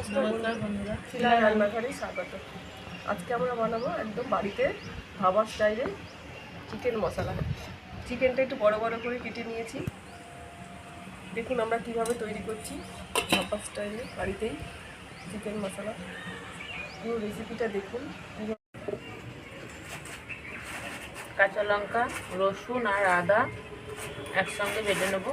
নমস্কার বন্ধুরা। শিলা রান্নাঘরে স্বাগত। আজকে আমরা বানাবো একদম বাড়িতে ধাবা স্টাইলে চিকেন মশলা। চিকেনটা একটু বড় বড় করে কেটে নিয়েছি। দেখুন আমরা কীভাবে তৈরি করছি ধাবা স্টাইলে বাড়িতেই চিকেন মশলা। পুরো রেসিপিটা দেখুন। কাঁচা লঙ্কা রসুন আর আদা একসঙ্গে বেটে নেব।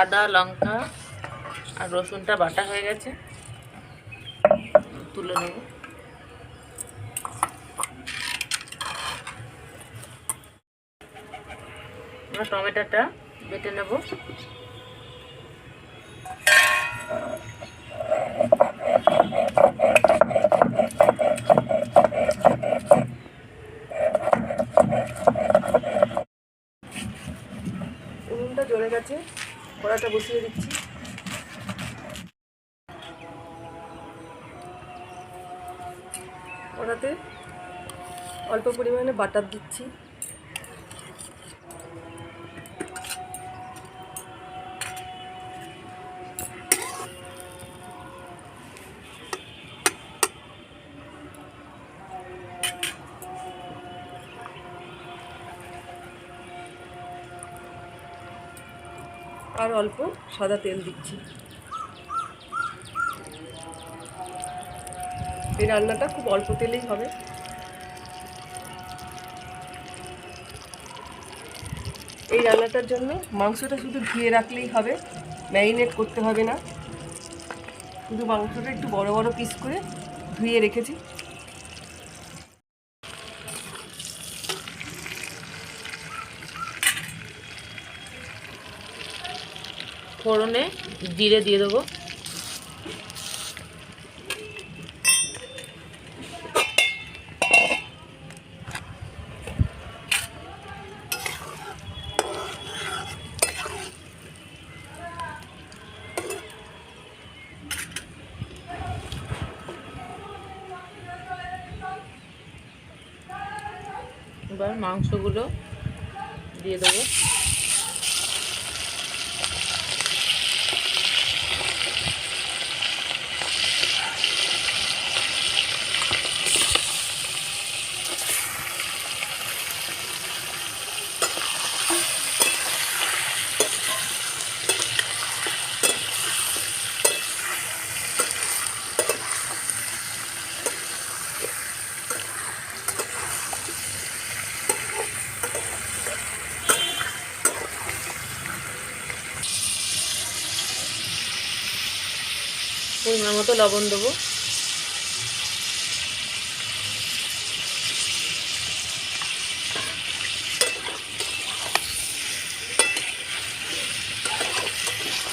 আদা লঙ্কা আর রসুনটা বাটা হয়ে গেছে। তুলে নেব। টমেটোটা বেটে নেব। বসিয়ে দিচ্ছি। ওটাতে অল্প পরিমাণে বাটার দিচ্ছি। আর অল্প সাদা তেল দিচ্ছি। এই রান্নাটা খুব অল্প তেলেই হবে। এই রান্নাটার জন্য মাংসটা শুধু ধুয়ে রাখলেই হবে, ম্যারিনেট করতে হবে না। শুধু মাংসটা একটু বড় বড় পিস করে ধুয়ে রেখেছি। ফোড়নে জিরে দিয়ে দেবো। এবার মাংসগুলো দিয়ে দেবো। পরিমাণ মতো লবণ দেবো।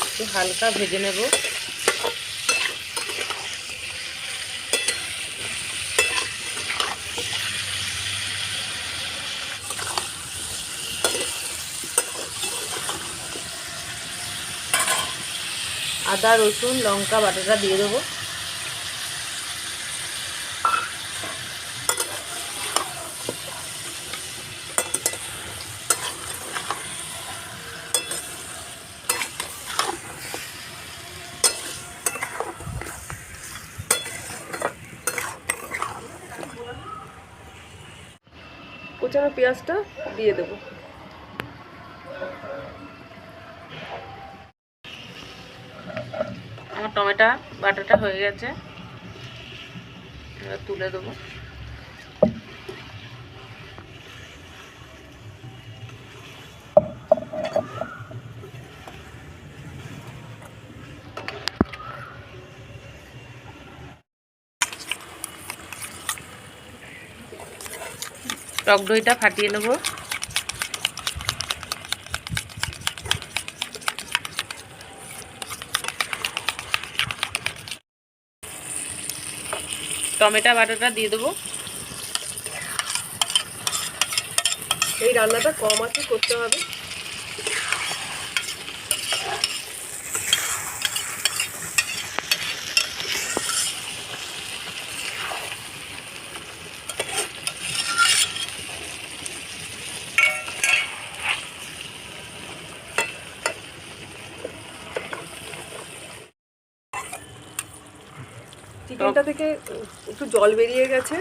একটু হালকা ভেজে নেব। আদা রসুন লঙ্কা বাটাটা দিয়ে দেবো। কোচানো পেঁয়াজটা দিয়ে দেবো। আমার টমেটো বাটাটা হয়ে গেছে। এবার তুলে দেবো। টক দইটা ফাটিয়ে নেব। টমেটো বাটাটা দিয়ে দেবো। এই রান্নাটা কম আছে করতে হবে। চিকেনটা থেকে একটু জল বেরিয়ে গেছে।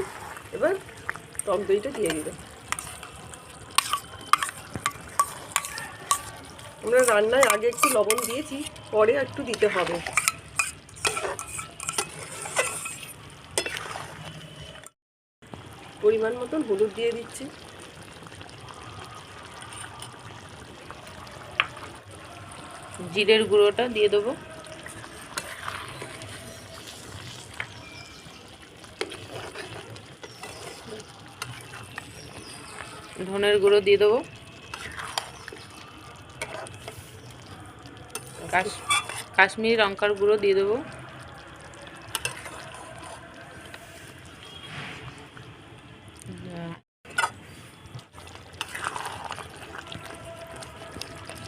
এবার টক দইটা দিয়ে দিবে। আমরা রান্নায় আগে একটু লবণ দিয়েছি পরে একটু দিতে হবে। পরিমাণ মতন হলুদ দিয়ে দিচ্ছি। জিরের গুঁড়োটা দিয়ে দেবো। ধনের গুঁড়ো দিয়ে দেবো। কাশ- কাশ্মীরি লঙ্কার গুঁড়ো দিয়ে দেবো।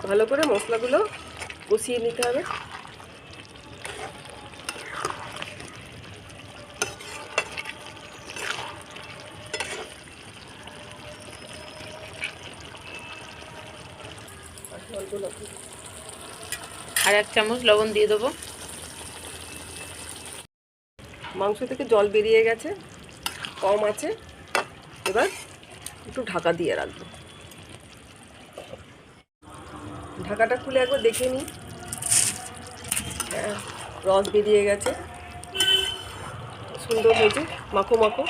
ভালো করে মশলাগুলো কষিয়ে নিতে হবে। আর এক চামচ লবণ দিয়ে দেবো। মাংস থেকে জল বেরিয়ে গেছে কম আছে। এবার একটু ঢাকা দিয়ে রাখব। ঢাকাটা খুলে একবার দেখে নিই। হ্যাঁ, রস বেরিয়ে গেছে। সুন্দর হয়েছে মাখো মাখো।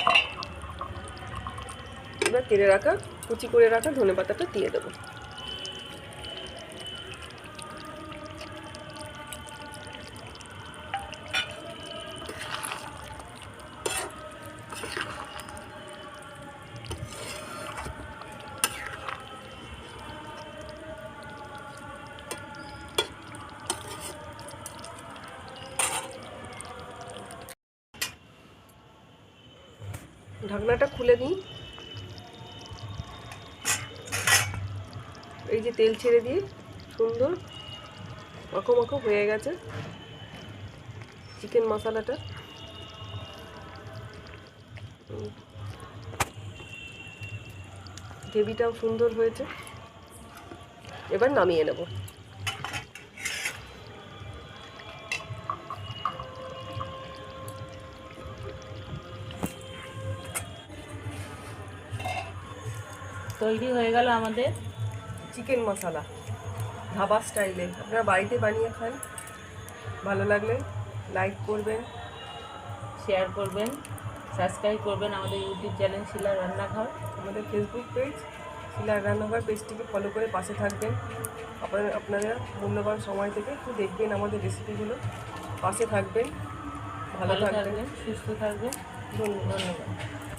এবার তেলে রাখা কুচি করে রাখা ধনে পাতাটা দিয়ে দেবো। ঢাকনাটা খুলে নিই। এই যে তেল ছেড়ে দিয়ে সুন্দর মাখো মাখো হয়ে গেছে চিকেন মশলাটা। গ্রেভিটাও সুন্দর হয়েছে। এবার নামিয়ে নেব। তৈরি হয়ে গেল আমাদের চিকেন মশলা ধাবা স্টাইলে। আপনারা বাড়িতে বানিয়ে খান ভালো লাগলে লাইক করবেন। শেয়ার করবেন সাবস্ক্রাইব করবেন আমাদের ইউটিউব চ্যানেল শিলা রান্নাঘর। আমাদের ফেসবুক পেজ শিলা রান্নাঘর পেজটিকে ফলো করে পাশে থাকবেন। আপনারা আপনারা মূল্যবান সময় থেকে একটু দেখবেন আমাদের রেসিপিগুলো পাশে থাকবেন ভালো থাকবেন। সুস্থ থাকবেন। ধন্যবাদ।